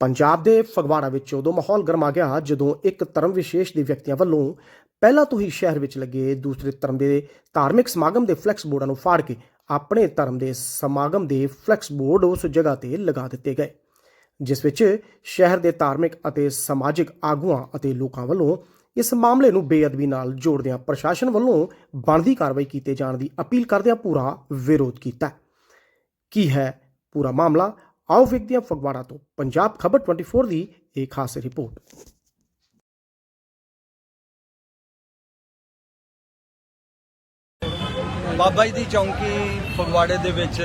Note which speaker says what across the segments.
Speaker 1: ਪੰਜਾਬ ਦੇ ਫਗਵਾੜਾ ਵਿੱਚ ਉਦੋਂ ਮਾਹੌਲ ਗਰਮਾ ਗਿਆ ਜਦੋਂ ਇੱਕ ਧਰਮ ਵਿਸ਼ੇਸ਼ ਦੇ ਵਿਅਕਤੀਆਂ ਵੱਲੋਂ ਪਹਿਲਾਂ ਤੋਂ ਹੀ ਸ਼ਹਿਰ ਵਿੱਚ ਲੱਗੇ ਦੂਸਰੇ ਧਰਮ ਦੇ ਧਾਰਮਿਕ ਸਮਾਗਮ ਦੇ ਫਲੈਕਸ ਬੋਰਡਾਂ ਨੂੰ ਫਾੜ ਕੇ ਆਪਣੇ ਧਰਮ ਦੇ ਸਮਾਗਮ ਦੇ ਫਲੈਕਸ ਬੋਰਡ ਉਸ ਜਗ੍ਹਾ ਤੇ ਲਗਾ ਦਿੱਤੇ ਗਏ, ਜਿਸ ਵਿੱਚ ਸ਼ਹਿਰ ਦੇ ਧਾਰਮਿਕ ਅਤੇ ਸਮਾਜਿਕ ਆਗੂਆਂ ਅਤੇ ਲੋਕਾਂ ਵੱਲੋਂ ਇਸ ਮਾਮਲੇ ਨੂੰ ਬੇਅਦਬੀ ਨਾਲ ਜੋੜਦਿਆਂ ਪ੍ਰਸ਼ਾਸਨ ਵੱਲੋਂ ਬਣਦੀ ਕਾਰਵਾਈ ਕੀਤੇ ਜਾਣ ਦੀ ਅਪੀਲ ਕਰਦਿਆਂ ਪੂਰਾ ਵਿਰੋਧ ਕੀਤਾ। ਕੀ ਹੈ ਪੂਰਾ ਮਾਮਲਾ? ਆਓ ਵੇਖਦੇ ਹਾਂ ਫਗਵਾੜਾ ਤੋਂ। ਪੰਜਾਬ ਖਬਰ 24 ਦੀ ਇਹ ਖਾਸ ਰਿਪੋਰਟ।
Speaker 2: ਬਾਬਾ ਜੀ ਦੀ ਚੌਂਕੀ ਫਗਵਾੜੇ ਦੇ ਵਿੱਚ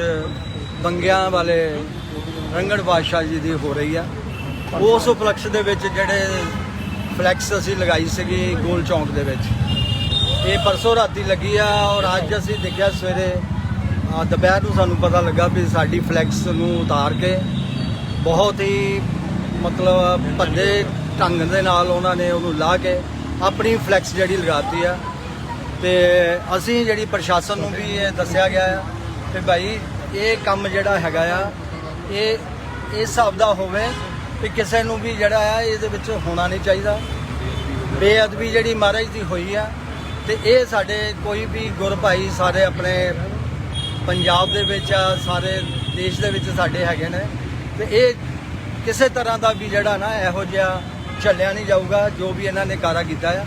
Speaker 2: ਬੰਗਿਆਂ ਵਾਲੇ ਰੰਗੜ ਬਾਦਸ਼ਾਹ ਜੀ ਦੀ ਹੋ ਰਹੀ ਆ। ਉਸ ਉਪਲਕਸ਼ ਦੇ ਵਿੱਚ ਜਿਹੜੇ ਫਲੈਕਸ ਅਸੀਂ ਲਗਾਈ ਸੀਗੀ ਗੋਲ ਚੌਂਕ ਦੇ ਵਿੱਚ। ਇਹ ਪਰਸੋਂ ਰਾਤੀ ਲੱਗੀ ਆ ਔਰ ਅੱਜ ਅਸੀਂ ਦੇਖਿਆ ਸਵੇਰੇ ਦੁਪਹਿਰ ਨੂੰ ਸਾਨੂੰ ਪਤਾ ਲੱਗਾ ਵੀ ਸਾਡੀ ਫਲੈਕਸ ਨੂੰ ਉਤਾਰ ਕੇ ਬਹੁਤ ਹੀ ਮਤਲਬ ਭੱਦੇ ਢੰਗ ਦੇ ਨਾਲ ਉਹਨਾਂ ਨੇ ਉਹਨੂੰ ਲਾ ਕੇ ਆਪਣੀ ਫਲੈਕਸ ਜਿਹੜੀ ਲਗਾਤੀ ਆ। ਤੇ ਅਸੀਂ ਜਿਹੜੀ ਪ੍ਰਸ਼ਾਸਨ ਨੂੰ ਵੀ ਇਹ ਦੱਸਿਆ ਗਿਆ ਆ ਕਿ ਭਾਈ ਇਹ ਕੰਮ ਜਿਹੜਾ ਹੈਗਾ ਆ, ਇਹ ਇਸ ਹਿਸਾਬ ਦਾ ਹੋਵੇ ਕਿ ਕਿਸੇ ਨੂੰ ਵੀ ਜਿਹੜਾ ਆ ਇਹਦੇ ਵਿੱਚ ਹੋਣਾ ਨਹੀਂ ਚਾਹੀਦਾ। ਬੇਅਦਬੀ ਜਿਹੜੀ ਮਹਾਰਾਜ ਦੀ ਹੋਈ ਆ ਤੇ ਇਹ ਸਾਡੇ ਕੋਈ ਵੀ ਗੁਰ ਭਾਈ ਸਾਰੇ ਆਪਣੇ ਪੰਜਾਬ ਦੇ ਵਿੱਚ ਆ ਸਾਰੇ ਦੇਸ਼ ਦੇ ਵਿੱਚ ਸਾਡੇ ਹੈਗੇ ਨੇ। ਤੇ ਇਹ ਕਿਸੇ ਤਰ੍ਹਾਂ ਦਾ ਵੀ ਜਿਹੜਾ ਨਾ ਇਹੋ ਜਿਹਾ ਚੱਲਿਆ ਨਹੀਂ ਜਾਊਗਾ ਜੋ ਵੀ ਇਹਨਾਂ ਨੇ ਕਾਰਾ ਕੀਤਾ ਆ।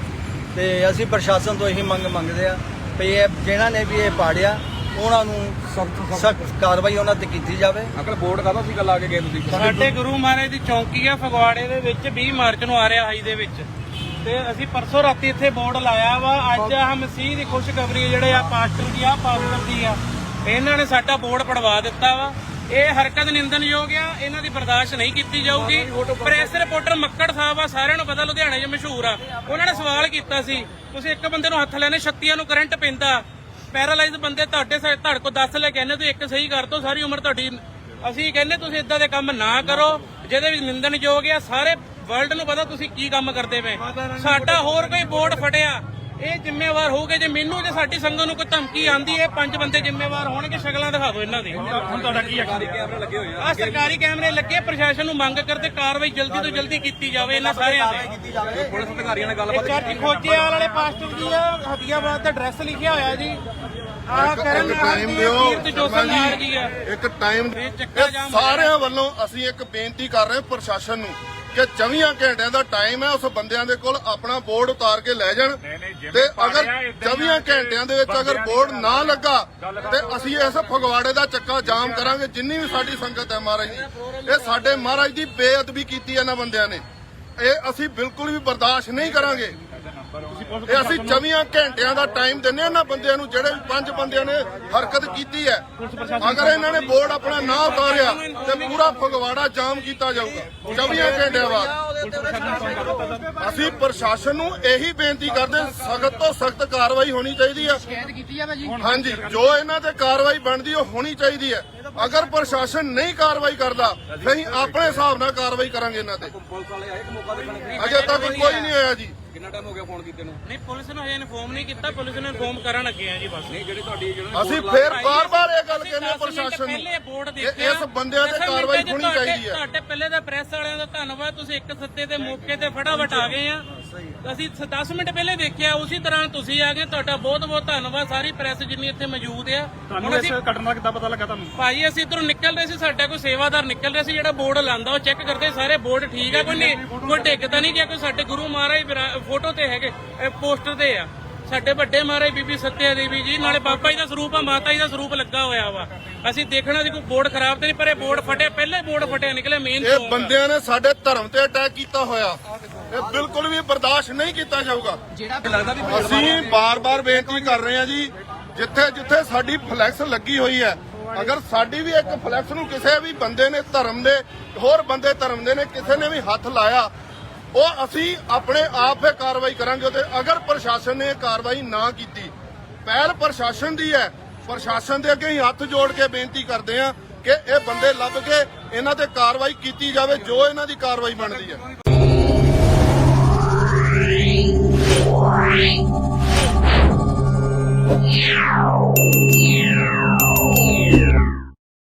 Speaker 2: ਤੇ ਅਸੀਂ ਪ੍ਰਸ਼ਾਸਨ ਤੋਂ ਇਹੀ ਮੰਗ ਮੰਗਦੇ ਆ ਵੀ ਇਹ ਜਿਹਨਾਂ ਨੇ ਵੀ ਇਹ ਪਾੜਿਆ ਉਹਨਾਂ ਨੂੰ ਸਖਤ ਸਖਤ ਕਾਰਵਾਈ ਉਹਨਾਂ ਤੇ ਕੀਤੀ ਜਾਵੇ।
Speaker 3: ਅੰਕਲ ਬੋਰਡ ਕਾਹਦਾ ਸੀਗਾ ਲਾ ਕੇ ਗਏ ਤੁਸੀਂ?
Speaker 4: ਸਾਡੇ ਗੁਰੂ ਮਹਾਰਾਜ ਦੀ ਚੌਂਕੀ ਆ ਫਗਵਾੜੇ ਦੇ ਵਿੱਚ 20 ਮਾਰਚ ਨੂੰ ਆ ਰਿਹਾ ਹਾਈ ਦੇ ਵਿੱਚ। ਤੇ ਅਸੀਂ ਪਰਸੋਂ ਰਾਤੀ ਇੱਥੇ ਬੋਰਡ ਲਾਇਆ ਵਾ ਅੱਜ ਆਹ ਮਸੀਹ ਦੀ ਖੁਸ਼ਖਬਰੀ ਜਿਹੜੇ ਆ ਪਾਸਟਰ ਦੀ ਆ ਪਾਸਟਰ ਦੀ ਆ। ਇਹਨਾਂ ਨੇ ਸਾਡਾ ਬੋਰਡ ਪੜਵਾ ਦਿੱਤਾ ਵਾ। ਇਹ ਹਰਕਤ ਨਿੰਦਨਯੋਗ ਆ ਇਹਨਾਂ ਦੀ ਬਰਦਾਸ਼ਤ ਨਹੀਂ ਕੀਤੀ ਜਾਊਗੀ। ਪ੍ਰੈਸ ਰਿਪੋਰਟਰ ਮੱਕੜ ਸਾਹਿਬ ਆ ਸਾਰਿਆਂ ਨੂੰ ਪਤਾ ਲੁਧਿਆਣੇ 'ਚ ਮਸ਼ਹੂਰ ਆ। ਉਹਨਾਂ ਨੇ ਸਵਾਲ ਕੀਤਾ ਸੀ ਤੁਸੀਂ ਇੱਕ ਬੰਦੇ ਨੂੰ ਹੱਥ ਲੈਣੇ ਛੱਤੀਆਂ ਨੂੰ ਕਰੰਟ ਪੈਂਦਾ। ਪੈਰਾਲਾਈਜ਼ ਬੰਦੇ ਤੁਹਾਡੇ ਸਾ- ਤੁਹਾਡੇ ਕੋਲ 10 ਲੈ ਕਹਿੰਦੇ ਤੁਸੀਂ ਇੱਕ ਸਹੀ ਕਰ ਦੋ ਸਾਰੀ ਉਮਰ ਤੁਹਾਡੀ। ਅਸੀਂ ਕਹਿੰਦੇ ਤੁਸੀਂ ਇਦਾਂ ਦੇ ਕੰਮ ਨਾ ਕਰੋ ਜਿਹਦੇ ਵਿੱਚ ਨਿੰਦਣਯੋਗ ਆ। ਸਾਰੇ ਵਰਲਡ ਨੂੰ ਪਤਾ ਤੁਸੀਂ ਕੀ ਕੰਮ ਕਰਦੇ ਪਏ। ਸਾਡਾ ਹੋਰ ਕੋਈ ਬੋਰਡ ਫਟਿਆ। ਇਹ ਜ਼ਿੰਮੇਵਾਰ ਹੋਊਗੇ ਜੇ ਮੈਨੂੰ ਜੇ ਸਾਡੀ ਸੰਗਤ ਨੂੰ ਕੋਈ ਧਮਕੀ ਆਂਦੀ ਇਹ ਪੰਜ ਬੰਦੇ ਜ਼ਿੰਮੇਵਾਰ ਹੋਣਗੇ ਸ਼ਕਲਾਂ ਦਿਖਾ ਦਿਓ ਇਹਨਾਂ ਦੀ। ਹੁਣ ਤੁਹਾਡਾ ਕੀ
Speaker 3: ਕੈਮਰੇ ਲੱਗੇ ਹੋਏ
Speaker 4: ਆ। ਸਰਕਾਰੀ ਕੈਮਰੇ ਲੱਗੇ ਪ੍ਰਸ਼ਾਸਨ ਨੂੰ ਮੰਗ ਕਰਦੇ ਕਾਰਵਾਈ ਜਲਦੀ ਤੋਂ ਜਲਦੀ ਕੀਤੀ ਜਾਵੇ ਇਹਨਾਂ ਸਾਰਿਆਂ ਤੇ।
Speaker 3: ਪੁਲਿਸ ਅਧਿਕਾਰੀਆਂ ਨਾਲ
Speaker 4: ਇਹ ਚਰਚ ਖੋਜੇਵਾਲ ਵਾਲੇ ਪਾਸਟਰ ਦੀ ਆ ਹਦੀਆਬਾਦ ਦਾ ਐਡਰੈਸ ਲਿਖਿਆ ਹੋਇਆ ਜੀ। ਆਹ ਕਰਨ
Speaker 5: ਟਾਈਮ ਦਿਓ।
Speaker 4: ਕੀਰਤ ਜੋਸਨ ਨਾਲ ਜੀ ਆ।
Speaker 5: ਇੱਕ ਟਾਈਮ ਸਾਰਿਆਂ ਵੱਲੋਂ ਅਸੀਂ ਇੱਕ ਬੇਨਤੀ ਕਰ ਰਹੇ ਹਾਂ ਪ੍ਰਸ਼ਾਸਨ ਨੂੰ ਕਿ 24 ਘੰਟਿਆਂ ਦਾ ਟਾਈਮ ਹੈ ਉਸ ਬੰਦਿਆਂ ਦੇ ਕੋਲ ਆਪਣਾ ਬੋਰਡ ਉਤਾਰ ਕੇ ਲੈ ਜਾਣ। ਤੇ ਅਗਰ 24 ਘੰਟਿਆਂ ਦੇ ਵਿੱਚ ਅਗਰ ਬੋਰਡ ਨਾ ਲੱਗਾ ਤੇ ਅਸੀਂ ਇਸ ਫਗਵਾੜੇ ਦਾ ਚੱਕਾ ਜਾਮ ਕਰਾਂਗੇ ਜਿੰਨੀ ਵੀ ਸਾਡੀ ਸੰਗਤ ਹੈ ਮਹਾਰਾਜ ਦੀ ਇਹ ਸਾਡੇ ਮਹਾਰਾਜ ਦੀ ਬੇਅਦਬੀ ਕੀਤੀ ਇਹਨਾਂ ਬੰਦਿਆਂ ਨੇ। ਇਹ ਅਸੀਂ ਬਿਲਕੁਲ ਵੀ ਬਰਦਾਸ਼ਤ ਨਹੀਂ ਕਰਾਂਗੇ। ਇਹ ਅਸੀਂ 24 ਘੰਟਿਆਂ ਦਾ ਟਾਈਮ ਦਿੰਨੇ ਆ ਨਾ ਬੰਦਿਆਂ ਨੂੰ, ਜਿਹੜੇ ਪੰਜ ਬੰਦਿਆਂ ਨੇ ਹਰਕਤ ਕੀਤੀ ਹੈ। ਅਗਰ ਇਹਨਾਂ ਨੇ ਬੋਰਡ ਆਪਣਾ ਨਾ ਉਤਾਰਿਆ ਤੇ ਪੂਰਾ ਫਗਵਾੜਾ ਜਾਮ ਕੀਤਾ ਜਾਊਗਾ 24 ਘੰਟਿਆਂ ਬਾਅਦ। ਅਸੀਂ ਪ੍ਰਸ਼ਾਸਨ ਨੂੰ ਇਹੀ ਬੇਨਤੀ ਕਰਦੇ ਸਖਤ ਤੋਂ ਸਖਤ ਕਾਰਵਾਈ ਹੋਣੀ ਚਾਹੀਦੀ ਹੈ ਹਾਂਜੀ, ਜੋ ਇਹਨਾਂ ਤੇ ਕਾਰਵਾਈ ਬਣਦੀ, ਉਹ ਹੋਣੀ ਚਾਹੀਦੀ ਹੈ। ਅਗਰ ਪ੍ਰਸ਼ਾਸਨ ਨਹੀਂ ਕਾਰਵਾਈ ਕਰਦਾ, ਫਿਰ ਅਸੀਂ ਆਪਣੇ ਹਿਸਾਬ ਨਾਲ ਕਾਰਵਾਈ ਕਰਾਂਗੇ ਇਹਨਾਂ ਤੇ। ਅਜੇ ਤੱਕ ਕੋਈ ਨਹੀਂ ਹੋਇਆ ਜੀ।
Speaker 3: ਕਿੰਨਾ ਟਾਈਮ ਹੋ ਗਿਆ ਫੋਨ ਕੀਤੇ ਨੂੰ?
Speaker 4: ਨਹੀਂ ਪੁਲਿਸ ਨੂੰ ਹਜੇ ਇਨਫੋਰਮ ਨਹੀਂ ਕੀਤਾ ਪੁਲਿਸ ਨੂੰ ਇਨਫੋਰਮ ਕਰਨ ਲੱਗੇ ਆ ਜੀ ਬਸ।
Speaker 3: ਨਹੀਂ ਜਿਹੜੀ ਤੁਹਾਡੀ ਜਿਹੜੇ
Speaker 5: ਅਸੀਂ ਫੇਰ ਬਾਰ-ਬਾਰ ਇਹ ਗੱਲ
Speaker 4: ਅਸੀਂ
Speaker 5: ਕਹਿੰਦੇ ਹਾਂ
Speaker 4: ਦਸ ਮਿੰਟ
Speaker 5: ਪ੍ਰਸ਼ਾਸਨ
Speaker 4: ਪਹਿਲੇ ਬੋਰਡ
Speaker 5: ਨੂੰ
Speaker 4: ਦੇਖਿਆ।
Speaker 5: ਇਹ- ਇਸ ਬੰਦਿਆਂ ਤੇ
Speaker 4: ਦਸਾਂ
Speaker 5: ਕਾਰਵਾਈ
Speaker 4: ਮਿੰਟਾਂ 'ਚ
Speaker 5: ਹੋਣੀ
Speaker 4: ਤੁਹਾਡੇ-
Speaker 5: ਚਾਹੀਦੀ ਹੈ।
Speaker 4: ਤੁਹਾਡੇ ਪਹਿਲੇ ਦਾ ਪ੍ਰੈਸ ਵਾਲਿਆਂ ਦਾ ਧੰਨਵਾਦ ਤੁਸੀਂ ਇੱਕ ਸੱਤੇ ਦੇ ਮੌਕੇ ਤੇ ਫਟਾਫਟ ਆ ਗਏ ਆ। ਅਸੀਂ 10 ਮਿੰਟ ਪਹਿਲੇ ਦੇਖਿਆ ਉਸੇ ਤਰ੍ਹਾਂ ਤੁਸੀਂ ਆ ਗਏ ਤੁਹਾਡਾ ਬਹੁਤ ਬਹੁਤ ਧੰਨਵਾਦ ਸਾਰੀ ਪ੍ਰੈਸ ਜਿੰਨੀ ਇੱਥੇ ਮੌਜੂਦ ਆ। ਹੁਣ ਅਸੀਂ
Speaker 3: ਘਟਨਾ ਕਿੱਦਾਂ ਪਤਾ ਲੱਗਾ ਤੁਹਾਨੂੰ?
Speaker 4: ਭਾਈ ਅਸੀਂ ਇਧਰੋਂ ਨਿਕਲ ਰਹੇ ਸੀ ਸਾਡਾ ਕੋਈ ਸੇਵਾਦਾਰ ਨਿਕਲ ਰਿਹਾ ਸੀ ਜਿਹੜਾ ਬੋਰਡ ਲਾਂਦਾ ਉਹ ਚੈੱਕ ਕਰਦੇ ਸਾਰੇ ਬੋਰਡ ਠੀਕ ਆ ਕੋਈ ਨਹੀਂ ਕੋਈ ਡਿੱਗਦਾ ਨਹੀਂ ਗਿਆ ਕੋਈ ਸਾਡੇ ਗੁਰੂ ਮਹਾਰਾਜ ਫੋਟੋ ਤੇ ਹੈਗੇ ਇਹ ਪੋਸਟਰ ਤੇ ਆ। ਸਾਡੇ ਵੱਡੇ ਮਹਾਰਾਜ ਬੀਬੀ ਸੱਤਿਆ ਦੇਵੀ ਜੀ ਨਾਲੇ ਬਾਬਾ ਜੀ ਦਾ ਸਰੂਪ ਆ ਮਾਤਾ ਜੀ ਦਾ ਸਰੂਪ ਲੱਗਾ ਹੋਇਆ ਵਾ। ਅਸੀਂ ਦੇਖਣਾ ਸੀ ਕੋਈ ਬੋਰਡ ਖਰਾਬ ਤੇ ਨਹੀਂ ਪਰ ਇਹ ਬੋਰਡ ਫਟਿਆ ਪਹਿਲੇ ਬੋਰਡ ਫਟਿਆ ਨਿਕਲੇ ਮੇਨ
Speaker 5: ਇਹ ਬੰਦਿਆਂ ਨੇ ਸਾਡੇ ਧਰਮ ਤੇ ਅਟੈਕ ਕੀਤਾ ਹੋਇਆ। ਇਹ ਬਿਲਕੁਲ ਵੀ ਬਰਦਾਸ਼ਤ ਨਹੀਂ ਕੀਤਾ ਜਾਊਗਾ। ਅਸੀਂ ਬਾਰ-ਬਾਰ ਬੇਨਤੀ ਕਰ ਰਹੇ ਹਾਂ ਜੀ ਜਿੱਥੇ ਜਿੱਥੇ ਸਾਡੀ ਫਲੈਕਸ ਲੱਗੀ ਹੋਈ ਹੈ ਅਗਰ ਸਾਡੀ ਵੀ ਇੱਕ ਫਲੈਕਸ ਨੂੰ ਕਿਸੇ ਵੀ ਬੰਦੇ ਨੇ ਧਰਮ ਦੇ ਹੋਰ ਬੰਦੇ ਧਰਮ ਦੇ ਨੇ ਕਿਸੇ ਨੇ ਵੀ ਹੱਥ ਲਾਇਆ ਉਹ ਅਸੀਂ ਆਪਣੇ ਆਪ ਹੀ ਕਾਰਵਾਈ ਕਰਾਂਗੇ ਤੇ ਅਗਰ ਪ੍ਰਸ਼ਾਸਨ ਨੇ ਇਹ ਕਾਰਵਾਈ ਨਾ ਕੀਤੀ, ਪਹਿਲ ਪ੍ਰਸ਼ਾਸਨ ਦੀ ਹੈ, ਪ੍ਰਸ਼ਾਸਨ ਦੇ ਅੱਗੇ ਹੀ ਹੱਥ ਜੋੜ ਕੇ ਬੇਨਤੀ ਕਰਦੇ ਹਾਂ ਕਿ ਇਹ ਬੰਦੇ ਲੱਭ ਕੇ ਇਹਨਾਂ ਤੇ ਕਾਰਵਾਈ ਕੀਤੀ ਜਾਵੇ, ਜੋ ਇਹਨਾਂ ਦੀ ਕਾਰਵਾਈ ਬਣਦੀ ਹੈ।